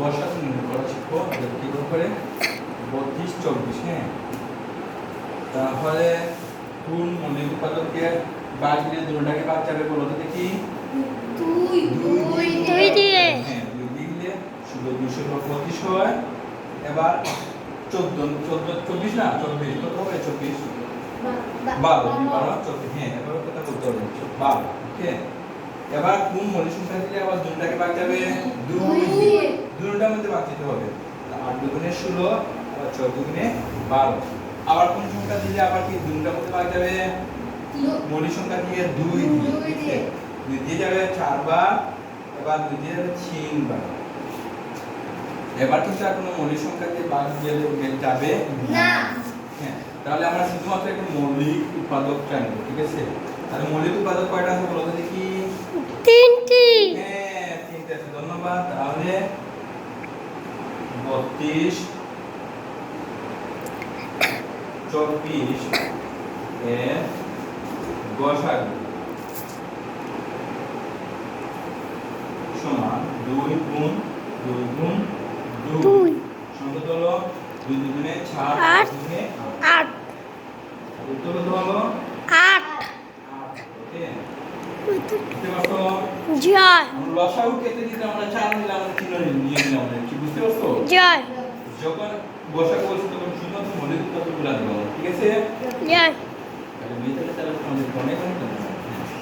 নির্ণয় করা শিখব কি করে বত্রিশ চব্বিশ হ্যাঁ। তাহলে কোন মৌলিক উৎপাদককে বাদ দিয়ে দুটাকে বাদ যাবে বলো তো দেখি। দুই দুই দুই দিয়ে। হ্যাঁ দুই দিলে ষোলো দুশো পঁচিশ হয়। এবার চোদ্দ চোদ্দ চব্বিশ না? চব্বিশ কত হবে? চব্বিশ। বারো। বারো চব্বিশ হ্যাঁ এবার কথা বলতে হবে। বারো ওকে। এবার কোন মৌলিক সংখ্যা দিলে আবার দুটাকে বাদ যাবে? দুই বাদ দিতে হবে। আট দুগুণে ষোলো আবার ছয় দুগুণে বারো। আবার কোন সংখ্যা দিলে আবার কি দুটার মধ্যে বাদ যাবে? মৌলিক সংখ্যা দিয়ে দুই দুই দিয়ে। যাবে চারবার এবার দুই দিয়ে যাবে তিনবার। এবার কিন্তু আর কোনো মৌলিক সংখ্যা দিয়ে বাদ দিয়ে যাবে না। হ্যাঁ তাহলে আমরা শুধুমাত্র একটা মৌলিক উৎপাদক চাই ঠিক আছে? তাহলে মৌলিক উৎপাদক কয়টা আছে বলো দেখি? তিনটি। হ্যাঁ তিনটে আছে ধন্যবাদ। তাহলে বত্রিশ চব্বিশ এর গসাগু সমান দুই গুণ দুই গুণ দুই। সংখ্যা হলো দুই দুগুণে আট। দুগুণে আট। উত্তর হলো আট। আট ওকে? বুঝতে পারছ? জয় লসাগু কেটে দিতে আমরা চার নিলাম আমরা চিহ্ন নিয়ে নিলাম কি বুঝতে পারছ? জয়। যখন বসাগু বলছি তখন চিহ্ন তো মনে দিতে দেবো ঠিক আছে? জয়। তাহলে মেয়েদের তাহলে অনেক অনেক।